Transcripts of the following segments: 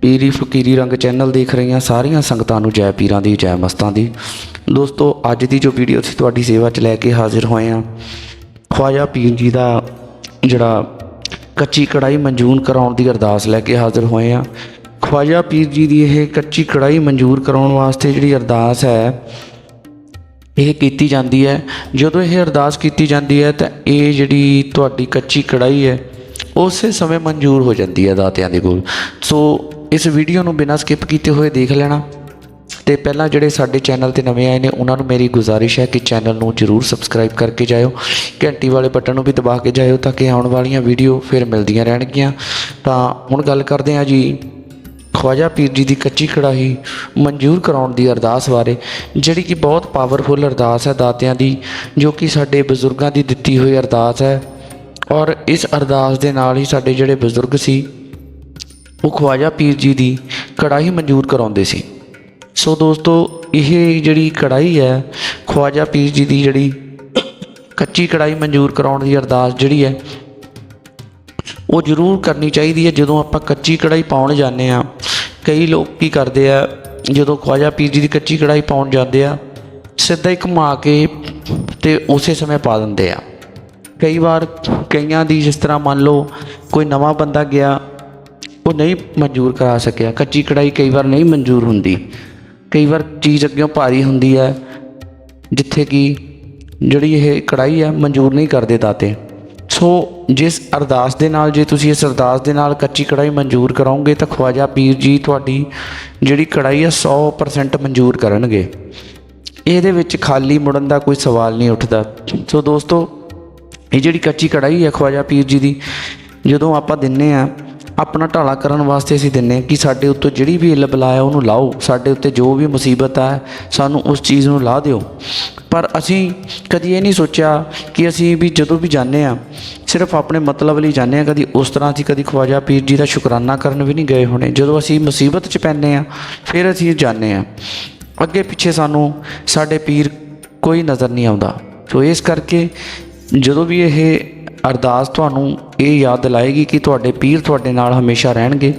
ਪੀਰੀ ਫਕੀਰੀ ਰੰਗ ਚੈਨਲ ਦੇਖ ਰਹੀਆਂ ਸਾਰੀਆਂ ਸੰਗਤਾਂ ਨੂੰ ਜੈ ਪੀਰਾਂ ਦੀ, ਜੈ ਮਸਤਾਂ ਦੀ। ਦੋਸਤੋ, ਅੱਜ ਦੀ ਜੋ ਵੀਡੀਓ ਅਸੀਂ ਤੁਹਾਡੀ ਸੇਵਾ 'ਚ ਲੈ ਕੇ ਹਾਜ਼ਰ ਹੋਏ ਹਾਂ, ਖਵਾਜਾ ਪੀਰ ਜੀ ਦਾ ਜਿਹੜਾ ਕੱਚੀ ਕੜਾਈ ਮਨਜ਼ੂਰ ਕਰਾਉਣ ਦੀ ਅਰਦਾਸ ਲੈ ਕੇ ਹਾਜ਼ਰ ਹੋਏ ਹਾਂ। ਖਵਾਜਾ ਪੀਰ ਜੀ ਦੀ ਇਹ ਕੱਚੀ ਕੜਾਈ ਮਨਜ਼ੂਰ ਕਰਾਉਣ ਵਾਸਤੇ ਜਿਹੜੀ ਅਰਦਾਸ ਹੈ ਇਹ ਕੀਤੀ ਜਾਂਦੀ ਹੈ। ਜਦੋਂ ਇਹ ਅਰਦਾਸ ਕੀਤੀ ਜਾਂਦੀ ਹੈ ਤਾਂ ਇਹ ਜਿਹੜੀ ਤੁਹਾਡੀ ਕੱਚੀ ਕੜਾਈ ਹੈ, ਉਸੇ ਸਮੇਂ ਮਨਜ਼ੂਰ ਹੋ ਜਾਂਦੀ ਹੈ ਦਾਤਿਆਂ ਦੇ ਕੋਲ। ਸੋ ਇਸ ਵੀਡੀਓ ਨੂੰ ਬਿਨਾਂ ਸਕਿਪ ਕੀਤੇ ਹੋਏ ਦੇਖ ਲੈਣਾ। ਤੇ ਪਹਿਲਾਂ ਜਿਹੜੇ ਸਾਡੇ ਚੈਨਲ ਤੇ ਨਵੇਂ ਆਏ ਨੇ, ਉਹਨਾਂ ਨੂੰ ਮੇਰੀ ਗੁਜ਼ਾਰਿਸ਼ ਹੈ ਕਿ ਚੈਨਲ ਨੂੰ ਜਰੂਰ ਸਬਸਕ੍ਰਾਈਬ ਕਰਕੇ ਜਾਇਓ। ਘੰਟੀ ਵਾਲੇ ਬਟਨ ਨੂੰ ਵੀ ਦਬਾ ਕੇ ਜਾਇਓ ਤਾਂ ਕਿ ਆਉਣ ਵਾਲੀਆਂ ਵੀਡੀਓ ਫਿਰ ਮਿਲਦੀਆਂ ਰਹਿਣਗੀਆਂ। ਤਾਂ ਹੁਣ ਗੱਲ ਕਰਦੇ ਹਾਂ ਜੀ ਖਵਾਜਾ ਪੀਰ ਜੀ ਦੀ ਕੱਚੀ ਕੜਾਹੀ ਮਨਜ਼ੂਰ ਕਰਾਉਣ ਦੀ ਅਰਦਾਸ ਬਾਰੇ, ਜਿਹੜੀ ਕਿ ਬਹੁਤ ਪਾਵਰਫੁਲ ਅਰਦਾਸ ਹੈ ਦਾਤਿਆਂ ਦੀ, ਜੋ ਕਿ ਸਾਡੇ ਬਜ਼ੁਰਗਾਂ ਦੀ ਦਿੱਤੀ ਹੋਈ ਅਰਦਾਸ ਹੈ। ਔਰ ਇਸ ਅਰਦਾਸ ਦੇ ਨਾਲ ਹੀ ਸਾਡੇ ਜਿਹੜੇ ਬਜ਼ੁਰਗ ਸੀ, ਉਹ ਖਵਾਜਾ ਪੀਰ ਜੀ ਦੀ ਕੜਾਹੀ ਮਨਜ਼ੂਰ ਕਰਾਉਂਦੇ ਸੀ। ਸੋ ਦੋਸਤੋ, ਇਹ ਜਿਹੜੀ ਕੜਾਹੀ ਹੈ, ਖਵਾਜਾ ਪੀਰ ਜੀ ਦੀ ਜਿਹੜੀ ਕੱਚੀ ਕੜਾਹੀ ਮਨਜ਼ੂਰ ਕਰਾਉਣ ਦੀ ਅਰਦਾਸ ਜਿਹੜੀ ਹੈ, ਉਹ ਜ਼ਰੂਰ ਕਰਨੀ ਚਾਹੀਦੀ ਹੈ। ਜਦੋਂ ਆਪਾਂ ਕੱਚੀ ਕੜਾਈ ਪਾਉਣ ਜਾਂਦੇ ਆ ਕਈ ਲੋਕ ਕੀ ਕਰਦੇ ਆ, ਜਦੋਂ ਖਵਾਜਾ ਪੀਰ ਜੀ ਦੀ ਕੱਚੀ ਕੜਾਈ ਪਾਉਣ ਜਾਂਦੇ ਆ, ਸਿੱਧਾ ਹੀ ਘੁਮਾ ਕੇ ਤੇ ਉਸੇ ਸਮੇਂ ਪਾ ਦਿੰਦੇ ਆ। ਕਈ ਵਾਰ ਕਈਆਂ ਦੀ ਜਿਸ ਤਰ੍ਹਾਂ ਮੰਨ ਲਓ ਕੋਈ ਨਵਾਂ ਬੰਦਾ ਗਿਆ, ਉਹ ਨਹੀਂ ਮਨਜ਼ੂਰ ਕਰਾ ਸਕਿਆ। ਕੱਚੀ ਕੜਾਈ ਕਈ ਵਾਰ ਨਹੀਂ ਮਨਜ਼ੂਰ ਹੁੰਦੀ। ਕਈ ਵਾਰ ਚੀਜ਼ ਅੱਗੇ ਭਾਰੀ ਹੁੰਦੀ ਹੈ ਜਿੱਥੇ ਕਿ ਜਿਹੜੀ ਇਹ ਕੜਾਈ ਹੈ ਮਨਜ਼ੂਰ ਨਹੀਂ ਕਰਦੇ ਦਾਤੇ। ਸੋ ਜਿਸ ਅਰਦਾਸ ਦੇ ਨਾਲ, ਜੇ ਤੁਸੀਂ ਇਸ ਅਰਦਾਸ ਦੇ ਨਾਲ ਕੱਚੀ ਕੜਾਈ ਮਨਜ਼ੂਰ ਕਰਾਉਂਗੇ ਤਾਂ ਖਵਾਜਾ ਪੀਰ ਜੀ ਤੁਹਾਡੀ ਜਿਹੜੀ ਕੜਾਈ ਹੈ 100% ਮਨਜ਼ੂਰ ਕਰਨਗੇ। ਇਹਦੇ ਵਿੱਚ ਖਾਲੀ ਮੁੜਨ ਦਾ ਕੋਈ ਸਵਾਲ ਨਹੀਂ ਉੱਠਦਾ। ਸੋ ਦੋਸਤੋ, ਇਹ ਜਿਹੜੀ ਕੱਚੀ ਕੜਾਈ ਹੈ ਖਵਾਜਾ ਪੀਰ ਜੀ ਦੀ, ਜਦੋਂ ਆਪਾਂ ਦਿੰਨੇ ਆ ਆਪਣਾ ਢਾਲਾ ਕਰਨ ਵਾਸਤੇ ਅਸੀਂ ਦਿੰਨੇ ਹਾਂ ਕਿ ਸਾਡੇ ਉੱਤੇ ਜਿਹੜੀ ਵੀ ਇਲ ਬਲਾ ਹੈ ਉਹਨੂੰ ਲਾਓ। ਸਾਡੇ ਉੱਤੇ ਜੋ ਵੀ ਮੁਸੀਬਤ ਹੈ ਸਾਨੂੰ ਉਸ ਚੀਜ਼ ਨੂੰ ਲਾ ਦਿਓ। ਪਰ ਅਸੀਂ ਕਦੀ ਇਹ ਨਹੀਂ ਸੋਚਿਆ ਕਿ ਅਸੀਂ ਵੀ ਜਦੋਂ ਵੀ ਜਾਂਦੇ ਆ ਸਿਰਫ ਆਪਣੇ ਮਤਲਬ ਲਈ ਜਾਂਦੇ ਆ ਕਦੀ ਉਸ ਤਰ੍ਹਾਂ ਅਸੀਂ ਕਦੀ ਖਵਾਜਾ ਪੀਰ ਜੀ ਦਾ ਸ਼ੁਕਰਾਨਾ ਕਰਨ ਵੀ ਨਹੀਂ ਗਏ ਹੋਣੇ। ਜਦੋਂ ਅਸੀਂ ਮੁਸੀਬਤ 'ਚ ਪੈਂਦੇ ਆ ਫਿਰ ਅਸੀਂ ਜਾਂਦੇ ਆ ਅੱਗੇ ਪਿੱਛੇ ਸਾਨੂੰ ਸਾਡੇ ਪੀਰ ਕੋਈ ਨਜ਼ਰ ਨਹੀਂ ਆਉਂਦਾ। ਸੋ ਇਸ ਕਰਕੇ ਜਦੋਂ ਵੀ ਇਹ ਅਰਦਾਸ ਤੁਹਾਨੂੰ ਇਹ ਯਾਦ ਦਿਲਾਏਗੀ ਕਿ ਤੁਹਾਡੇ ਪੀਰ ਤੁਹਾਡੇ ਨਾਲ ਹਮੇਸ਼ਾ ਰਹਿਣਗੇ,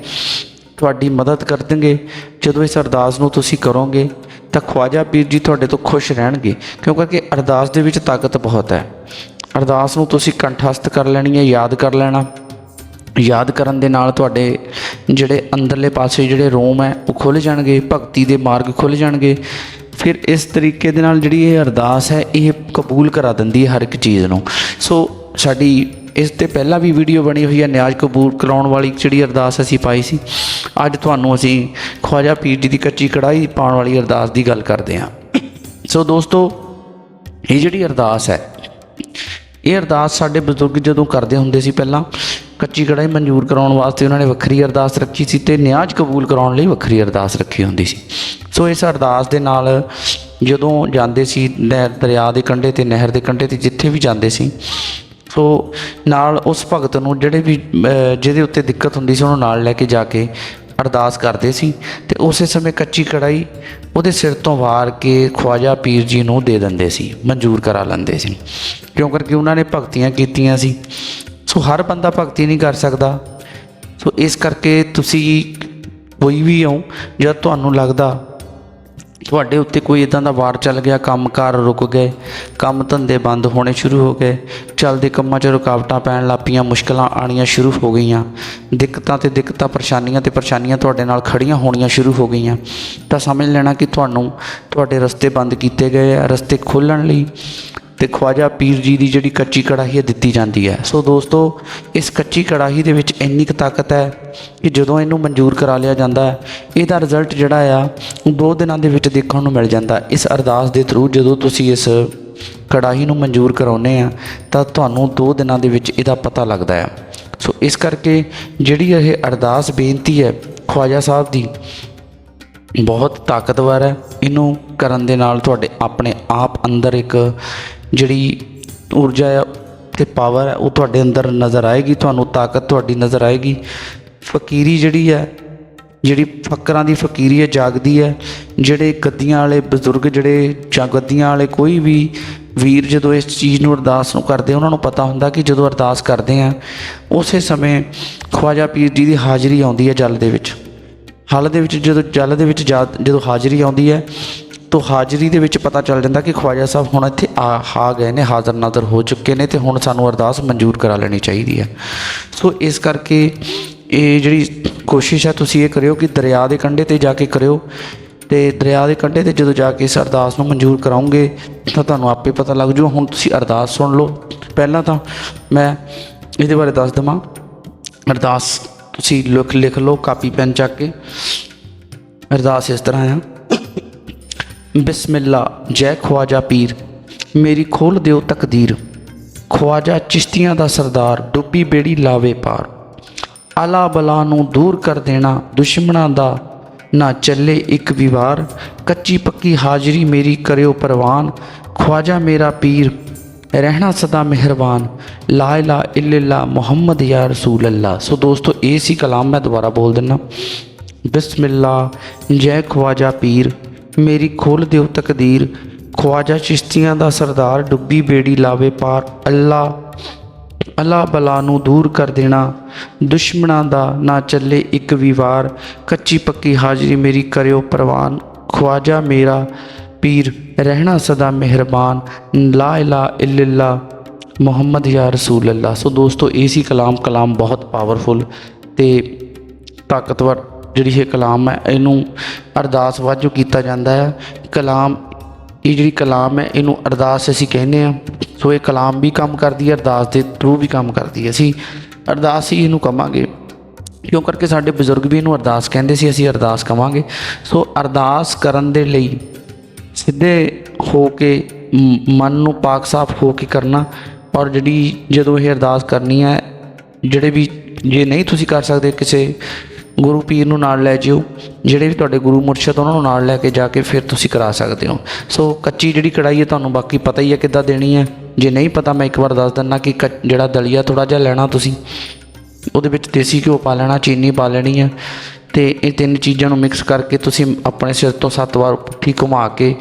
ਤੁਹਾਡੀ ਮਦਦ ਕਰ ਦੇਣਗੇ ਜਦੋਂ ਇਸ ਅਰਦਾਸ ਨੂੰ ਤੁਸੀਂ ਕਰੋਗੇ, ਤਾਂ ਖਵਾਜਾ ਪੀਰ ਜੀ ਤੁਹਾਡੇ ਤੋਂ ਖੁਸ਼ ਰਹਿਣਗੇ, ਕਿਉਂਕਿ ਅਰਦਾਸ ਦੇ ਵਿੱਚ ਤਾਕਤ ਬਹੁਤ ਹੈ। ਅਰਦਾਸ ਨੂੰ ਤੁਸੀਂ ਕੰਠਸਥ ਕਰ ਲੈਣੀ ਹੈ, ਯਾਦ ਕਰ ਲੈਣਾ। ਯਾਦ ਕਰਨ ਦੇ ਨਾਲ ਤੁਹਾਡੇ ਜਿਹੜੇ ਅੰਦਰਲੇ ਪਾਸੇ ਜਿਹੜੇ ਰੋਮ ਹੈ, ਉਹ ਖੁੱਲ ਜਾਣਗੇ, ਭਗਤੀ ਦੇ ਮਾਰਗ ਖੁੱਲ ਜਾਣਗੇ। ਫਿਰ ਇਸ ਤਰੀਕੇ ਦੇ ਨਾਲ ਜਿਹੜੀ ਇਹ ਅਰਦਾਸ ਹੈ, ਇਹ ਕਬੂਲ ਕਰਾ ਦਿੰਦੀ ਹੈ ਹਰ ਇੱਕ ਚੀਜ਼ ਨੂੰ। ਸੋ ਸਾਡੀ ਇਸ ਤੇ ਪਹਿਲਾਂ ਵੀ ਵੀਡੀਓ ਬਣੀ ਹੋਈ ਹੈ, ਨਿਆਜ਼ ਕਬੂਲ ਕਰਾਉਣ ਵਾਲੀ ਜਿਹੜੀ ਅਰਦਾਸ ਅਸੀਂ ਪਾਈ ਸੀ। ਅੱਜ ਤੁਹਾਨੂੰ ਅਸੀਂ ਖਵਾਜਾ ਪੀਰ ਜੀ ਦੀ ਕੱਚੀ ਕੜਾਈ ਪਾਉਣ ਵਾਲੀ ਅਰਦਾਸ ਦੀ ਗੱਲ ਕਰਦੇ ਹਾਂ। ਸੋ ਦੋਸਤੋ, ਇਹ ਜਿਹੜੀ ਅਰਦਾਸ ਹੈ, ਇਹ ਅਰਦਾਸ ਸਾਡੇ ਬਜ਼ੁਰਗ ਜਦੋਂ ਕਰਦੇ ਹੁੰਦੇ ਸੀ ਪਹਿਲਾਂ, ਕੱਚੀ ਕੜਾਈ ਮਨਜ਼ੂਰ ਕਰਾਉਣ ਵਾਸਤੇ ਉਹਨਾਂ ਨੇ ਵੱਖਰੀ ਅਰਦਾਸ ਰੱਖੀ ਸੀ ਤੇ ਨਿਆਜ਼ ਕਬੂਲ ਕਰਾਉਣ ਲਈ ਵੱਖਰੀ ਅਰਦਾਸ ਰੱਖੀ ਹੁੰਦੀ ਸੀ। ਸੋ ਇਸ ਅਰਦਾਸ ਦੇ ਨਾਲ ਜਦੋਂ ਜਾਂਦੇ ਸੀ ਦਰਿਆ ਦੇ ਕੰਢੇ ਤੇ, ਨਹਿਰ ਦੇ ਕੰਢੇ ਤੇ ਜਿੱਥੇ ਵੀ ਜਾਂਦੇ ਸੀ ਸੋ ਨਾਲ ਉਸ ਭਗਤ ਨੂੰ ਜਿਹੜੇ ਵੀ ਜਿਹਦੇ ਉੱਤੇ ਦਿੱਕਤ ਹੁੰਦੀ ਸੀ ਉਹਨੂੰ ਨਾਲ ਲੈ ਕੇ ਜਾ ਕੇ ਅਰਦਾਸ ਕਰਦੇ ਸੀ ਤੇ ਉਸੇ ਸਮੇਂ ਕੱਚੀ ਕੜਾਈ ਉਹਦੇ ਸਿਰ ਤੋਂ ਵਾਰ ਕੇ ਖਵਾਜਾ ਪੀਰ ਜੀ ਨੂੰ ਦੇ ਦਿੰਦੇ ਸੀ, ਮਨਜ਼ੂਰ ਕਰਾ ਲੈਂਦੇ ਸੀ। ਕਿਉਂ? ਕਰਕੇ ਉਹਨਾਂ ਨੇ ਭਗਤੀਆਂ ਕੀਤੀਆਂ ਸੀ। ਸੋ ਹਰ ਬੰਦਾ ਭਗਤੀ ਨਹੀਂ ਕਰ ਸਕਦਾ। ਸੋ ਇਸ ਕਰਕੇ ਤੁਸੀਂ ਕੋਈ ਵੀ ਹੋ, ਜਦ ਤੁਹਾਨੂੰ ਲੱਗਦਾ ਤੁਹਾਡੇ ਉੱਤੇ ਕੋਈ ਇਦਾਂ ਦਾ ਵਾਰ ਚੱਲ ਗਿਆ ਕੰਮਕਾਰ ਰੁਕ ਗਏ, ਕੰਮ ਧੰਦੇ ਬੰਦ ਹੋਣੇ ਸ਼ੁਰੂ ਹੋ ਗਏ, ਚੱਲਦੇ ਕੰਮਾਂ 'ਚ ਰੁਕਾਵਟਾਂ ਪੈਣ ਲੱਪੀਆਂ ਮੁਸ਼ਕਲਾਂ ਆਣੀਆਂ ਸ਼ੁਰੂ ਹੋ ਗਈਆਂ, ਦਿੱਕਤਾਂ ਤੇ ਦਿੱਕਤਾਂ, ਪਰੇਸ਼ਾਨੀਆਂ ਤੇ ਪਰੇਸ਼ਾਨੀਆਂ ਤੁਹਾਡੇ ਨਾਲ ਖੜੀਆਂ ਹੋਣੀਆਂ ਸ਼ੁਰੂ ਹੋ ਗਈਆਂ। ਤਾਂ ਸਮਝ ਲੈਣਾ ਕਿ ਤੁਹਾਨੂੰ ਤੁਹਾਡੇ ਰਸਤੇ ਬੰਦ ਕੀਤੇ ਗਏ ਆ, ਰਸਤੇ ਖੋਲਣ ਲਈ ਤੇ ਖਵਾਜਾ ਪੀਰ ਜੀ ਦੀ ਜਿਹੜੀ ਕੱਚੀ ਕੜਾਹੀ ਹੈ, ਦਿੱਤੀ ਜਾਂਦੀ ਹੈ। ਸੋ ਦੋਸਤੋ, ਇਸ ਕੱਚੀ ਕੜਾਹੀ ਦੇ ਵਿੱਚ ਇੰਨੀ ਕੁ ਤਾਕਤ ਹੈ ਕਿ ਜਦੋਂ ਇਹਨੂੰ ਮਨਜ਼ੂਰ ਕਰਾ ਲਿਆ ਜਾਂਦਾ ਹੈ, ਇਹਦਾ ਰਿਜ਼ਲਟ ਜਿਹੜਾ ਆ, ਉਹ ਦੋ ਦਿਨਾਂ ਦੇ ਵਿੱਚ ਦੇਖਣ ਨੂੰ ਮਿਲ ਜਾਂਦਾ ਇਸ ਅਰਦਾਸ ਦੇ ਥਰੂ ਜਦੋਂ ਤੁਸੀਂ ਇਸ ਕੜਾਹੀ ਨੂੰ ਮਨਜ਼ੂਰ ਕਰਾਉਨੇ ਆ, ਤਾਂ ਤੁਹਾਨੂੰ ਦੋ ਦਿਨਾਂ ਦੇ ਵਿੱਚ ਇਹਦਾ ਪਤਾ ਲੱਗਦਾ ਹੈ। ਸੋ ਇਸ ਕਰਕੇ ਜਿਹੜੀ ਇਹ ਅਰਦਾਸ ਬੇਨਤੀ ਹੈ ਖਵਾਜਾ ਸਾਹਿਬ ਦੀ, ਬਹੁਤ ਤਾਕਤਵਰ ਹੈ। ਇਹਨੂੰ ਕਰਨ ਦੇ ਨਾਲ ਤੁਹਾਡੇ ਆਪਣੇ ਆਪ ਅੰਦਰ ਇੱਕ ਜਿਹੜੀ ਊਰਜਾ ਹੈ ਤੇ ਪਾਵਰ ਹੈ ਉਹ ਤੁਹਾਡੇ ਅੰਦਰ ਨਜ਼ਰ ਆਏਗੀ, ਤੁਹਾਨੂੰ ਤਾਕਤ ਤੁਹਾਡੀ ਨਜ਼ਰ ਆਏਗੀ। ਫਕੀਰੀ ਜਿਹੜੀ ਹੈ ਜਿਹੜੀ ਫਕਰਾਂ ਦੀ ਫਕੀਰੀ ਹੈ ਜਾਗਦੀ ਹੈ ਜਿਹੜੇ ਗੱਦੀਆਂ ਵਾਲੇ ਬਜ਼ੁਰਗ, ਜਿਹੜੇ ਜਾਂ ਗੱਦੀਆਂ ਵਾਲੇ ਕੋਈ ਵੀ ਵੀਰ ਜਦੋਂ ਇਸ ਚੀਜ਼ ਨੂੰ ਅਰਦਾਸ ਨੂੰ ਕਰਦੇ ਉਹਨਾਂ ਨੂੰ ਪਤਾ ਹੁੰਦਾ ਕਿ ਜਦੋਂ ਅਰਦਾਸ ਕਰਦੇ ਆ, ਉਸੇ ਸਮੇਂ ਖਵਾਜਾ ਪੀਰ ਜੀ ਦੀ ਹਾਜ਼ਰੀ ਆਉਂਦੀ ਹੈ ਜਲ ਦੇ ਵਿੱਚ। ਹਲ ਦੇ ਵਿੱਚ ਜਦੋਂ, ਜਲ ਦੇ ਵਿੱਚ ਜਾ- ਜਦੋਂ ਹਾਜ਼ਰੀ ਆਉਂਦੀ ਹੈ ਤੋਂ ਹਾਜ਼ਰੀ ਦੇ ਵਿੱਚ ਪਤਾ ਚੱਲ ਜਾਂਦਾ ਕਿ ਖਵਾਜਾ ਸਾਹਿਬ ਹੁਣ ਇੱਥੇ ਆ ਆ ਗਏ ਨੇ, ਹਾਜ਼ਰ ਨਾਜ਼ਰ ਹੋ ਚੁੱਕੇ ਨੇ ਤੇ ਹੁਣ ਸਾਨੂੰ ਅਰਦਾਸ ਮਨਜ਼ੂਰ ਕਰਾ ਲੈਣੀ ਚਾਹੀਦੀ ਹੈ। ਸੋ ਇਸ ਕਰਕੇ ਇਹ ਜਿਹੜੀ ਕੋਸ਼ਿਸ਼ ਹੈ ਤੁਸੀਂ ਇਹ ਕਰਿਓ ਕਿ ਦਰਿਆ ਦੇ ਕੰਢੇ ਤੇ ਜਾ ਕੇ ਕਰਿਓ ਤੇ ਦਰਿਆ ਦੇ ਕੰਢੇ ਤੇ ਜਦੋਂ ਜਾ ਕੇ ਇਸ ਅਰਦਾਸ ਨੂੰ ਮਨਜ਼ੂਰ ਕਰਾਉਂਗੇ ਤਾਂ ਤੁਹਾਨੂੰ ਆਪੇ ਪਤਾ ਲੱਗ ਜੂ। ਹੁਣ ਤੁਸੀਂ ਅਰਦਾਸ ਸੁਣ ਲਓ। ਪਹਿਲਾਂ ਤਾਂ ਮੈਂ ਇਹਦੇ ਬਾਰੇ ਦੱਸ ਦਵਾਂ। ਅਰਦਾਸ ਤੁਸੀਂ ਲਿਖ ਲਿਖ ਲਓ, ਕਾਪੀ, ਪੈਨ ਚੱਕ ਕੇ। ਅਰਦਾਸ ਇਸ ਤਰ੍ਹਾਂ ਆ। ਬਿਸਮਿਲ੍ਲਾ, ਜੈ ਖਵਾਜਾ ਪੀਰ, ਮੇਰੀ ਖੋਲ ਦਿਓ ਤਕਦੀਰ। ਖਵਾਜਾ ਚਿਸ਼ਤੀਆਂ ਦਾ ਸਰਦਾਰ, ਡੁੱਬੀ ਬੇੜੀ ਲਾਵੇ ਪਾਰ। ਅਲਾ ਬਲਾ ਨੂੰ ਦੂਰ ਕਰ ਦੇਣਾ ਦੁਸ਼ਮਣਾਂ ਦਾ, ਨਾ ਚੱਲੇ ਇੱਕ ਵੀ ਵਾਰ ਕੱਚੀ ਪੱਕੀ ਹਾਜ਼ਰੀ ਮੇਰੀ ਕਰਿਓ ਪਰਵਾਨ। ਖਵਾਜਾ ਮੇਰਾ ਪੀਰ, ਰਹਿਣਾ ਸਦਾ ਮਿਹਰਬਾਨ। ਲਾ ਇਲਾ ਇਲਾ ਮੁਹੰਮਦ ਯਾ ਰਸੂਲ ਅੱਲਾ ਸੋ ਦੋਸਤੋ, ਇਹ ਸੀ ਕਲਾਮ ਮੈਂ ਦੁਬਾਰਾ ਬੋਲ ਦਿੰਨਾ। ਬਿਸਮਿਲ੍ਲਾ, ਜੈ ਖਵਾਜਾ ਪੀਰ। ਮੇਰੀ ਖੋਲ ਦਿਓ ਤਕਦੀਰ। ਖਵਾਜਾ ਚਿਸ਼ਤੀਆਂ ਦਾ ਸਰਦਾਰ ਡੁੱਬੀ ਬੇੜੀ ਲਾਵੇ ਪਾਰ। ਅੱਲਾ, ਅਲਾ ਬਲਾ ਨੂੰ ਦੂਰ ਕਰ ਦੇਣਾ। ਦੁਸ਼ਮਣਾਂ ਦਾ ਨਾ ਚੱਲੇ ਇੱਕ ਵੀ ਵਾਰ ਕੱਚੀ ਪੱਕੀ ਹਾਜ਼ਰੀ ਮੇਰੀ ਕਰਿਓ ਪ੍ਰਵਾਨ। ਖਵਾਜਾ ਮੇਰਾ ਪੀਰ, ਰਹਿਣਾ ਸਦਾ ਮਿਹਰਬਾਨ। ਲਾ ਇਲਾ ਇਲਲਾ ਮੁਹੰਮਦ ਯਾ ਰਸੂਲ ਅੱਲਾ ਸੋ ਦੋਸਤੋ, ਇਹ ਸੀ ਕਲਾਮ ਕਲਾਮ ਬਹੁਤ ਪਾਵਰਫੁਲ ਤੇ ਤਾਕਤਵਰ ਜਿਹੜੀ ਇਹ ਕਲਾਮ ਹੈ, ਇਹਨੂੰ ਅਰਦਾਸ ਵਾਜੋ ਕੀਤਾ ਜਾਂਦਾ ਹੈ। ਕਲਾਮ, ਇਹ ਜਿਹੜੀ ਕਲਾਮ ਹੈ, ਇਹਨੂੰ ਅਰਦਾਸ ਅਸੀਂ ਕਹਿੰਦੇ ਆ ਸੋ ਇਹ ਕਲਾਮ ਵੀ ਕੰਮ ਕਰਦੀ ਹੈ, ਅਰਦਾਸ ਦੇ ਥਰੂ ਵੀ ਕੰਮ ਕਰਦੀ ਹੈ। ਅਸੀਂ ਅਰਦਾਸ ਹੀ ਇਹਨੂੰ ਕਵਾਂਗੇ। ਕਿਉਂ? ਕਰਕੇ ਸਾਡੇ ਬਜ਼ੁਰਗ ਵੀ ਇਹਨੂੰ ਅਰਦਾਸ ਕਹਿੰਦੇ ਸੀ, ਅਸੀਂ ਅਰਦਾਸ ਕਵਾਂਗੇ। ਸੋ ਅਰਦਾਸ ਕਰਨ ਦੇ ਲਈ ਸਿੱਧੇ ਹੋ ਕੇ ਮਨ ਨੂੰ ਪਾਕ ਸਾਫ਼ ਹੋ ਕੇ ਕਰਨਾ। ਔਰ ਜਿਹੜੀ ਜਦੋਂ ਇਹ ਅਰਦਾਸ ਕਰਨੀ ਹੈ, ਜਿਹੜੇ ਵੀ, ਜੇ ਨਹੀਂ ਤੁਸੀਂ ਕਰ ਸਕਦੇ ਕਿਸੇ ਗੁਰੂ ਪੀਰ ਨੂੰ ਨਾਲ ਲੈ ਜਿਓ। ਜਿਹੜੇ ਵੀ ਤੁਹਾਡੇ ਗੁਰੂ ਮੁਰਸ਼ਿਦ ਉਹਨਾਂ ਨੂੰ ਨਾਲ ਲੈ ਕੇ ਜਾ ਕੇ ਫਿਰ ਤੁਸੀਂ ਕਰਾ ਸਕਦੇ ਹੋ। ਸੋ ਕੱਚੀ ਜਿਹੜੀ ਕੜਾਈ ਹੈ, ਤੁਹਾਨੂੰ ਬਾਕੀ ਪਤਾ ਹੀ ਹੈ ਕਿੱਦਾਂ ਦੇਣੀ ਹੈ। ਜੇ ਨਹੀਂ ਪਤਾ, ਮੈਂ ਇੱਕ ਵਾਰ ਦੱਸ ਦਿੰਦਾ ਕਿ ਕੱਚ- ਜਿਹੜਾ ਦਲੀਆ ਥੋੜਾ ਜਿਹਾ ਲੈਣਾ ਤੁਸੀਂ, ਉਹਦੇ ਵਿੱਚ ਦੇਸੀ ਘਿਓ ਪਾ ਲੈਣਾ, ਚੀਨੀ ਪਾ ਲੈਣੀ ਹੈ। ਤੇ ਇਹ ਤਿੰਨ ਚੀਜ਼ਾਂ ਨੂੰ ਮਿਕਸ ਕਰਕੇ ਤੁਸੀਂ ਆਪਣੇ ਸਿਰ ਤੋਂ ਸੱਤ ਵਾਰ ਪੁੱਠੀ ਘੁਮਾ ਕੇ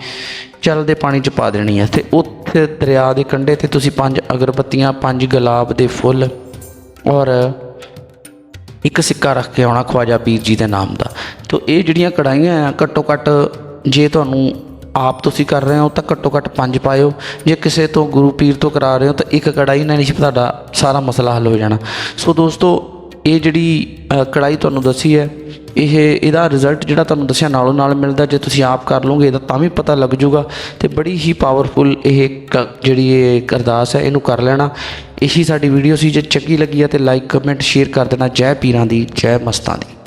ਚੱਲਦੇ ਪਾਣੀ 'ਚ ਪਾ ਦੇਣੀ ਹੈ। ਤੇ ਉੱਥੇ ਦਰਿਆ ਦੇ ਕੰਢੇ ਤੇ ਤੁਸੀਂ ਪੰਜ ਅਗਰਬੱਤੀਆਂ, ਪੰਜ ਗੁਲਾਬ ਦੇ ਫੁੱਲ ਔਰ ਇੱਕ ਸਿੱਕਾ ਰੱਖ ਕੇ ਆਉਣਾ ਖਵਾਜਾ ਪੀਰ ਜੀ ਦੇ ਨਾਮ ਦਾ। ਤੋ ਇਹ ਜਿਹੜੀਆਂ ਕੜਾਈਆਂ ਆ ਘੱਟੋ ਘੱਟ ਜੇ ਤੁਹਾਨੂੰ ਆਪ ਤੁਸੀਂ ਕਰ ਰਹੇ ਹੋ ਤਾਂ ਘੱਟੋ ਘੱਟ ਪੰਜ ਪਾਇਓ। ਜੇ ਕਿਸੇ ਤੋਂ ਗੁਰੂ ਪੀਰ ਤੋਂ ਕਰਾ ਰਹੇ ਹੋ ਤਾਂ ਇੱਕ ਕੜਾਈ ਨਾਲ ਹੀ ਤੁਹਾਡਾ ਸਾਰਾ ਮਸਲਾ ਹੱਲ ਹੋ ਜਾਣਾ। ਸੋ ਦੋਸਤੋ ਇਹ ਜਿਹੜੀ ਅ, ਕੜਾਈ ਤੁਹਾਨੂੰ ਦੱਸੀ ਹੈ ਇਹ, ਇਹਦਾ ਰਿਜ਼ਲਟ ਜਿਹੜਾ ਤੁਹਾਨੂੰ ਦੱਸਿਆ ਨਾਲੋਂ ਨਾਲ ਮਿਲਦਾ, ਜੇ ਤੁਸੀਂ ਆਪ ਕਰ ਲਓਗੇ, ਇਹਦਾ ਤਾਂ ਵੀ ਪਤਾ ਲੱਗ ਜਾਊਗਾ ਤੇ ਬੜੀ ਹੀ ਪਾਵਰਫੁਲ ਇਹ ਕ- ਜਿਹੜੀ ਇਹ ਅਰਦਾਸ ਹੈ, ਇਹਨੂੰ ਕਰ ਲੈਣਾ। ਇਹੀ ਸਾਡੀ ਵੀਡੀਓ ਸੀ, ਜੇ ਚੰਗੀ ਲੱਗੀ ਹੈ ਤੇ ਲਾਈਕ ਕਮੈਂਟ ਸ਼ੇਅਰ ਕਰ ਦੇਣਾ। ਜੈ ਪੀਰਾਂ ਦੀ, ਜੈ ਮਸਤਾਂ ਦੀ।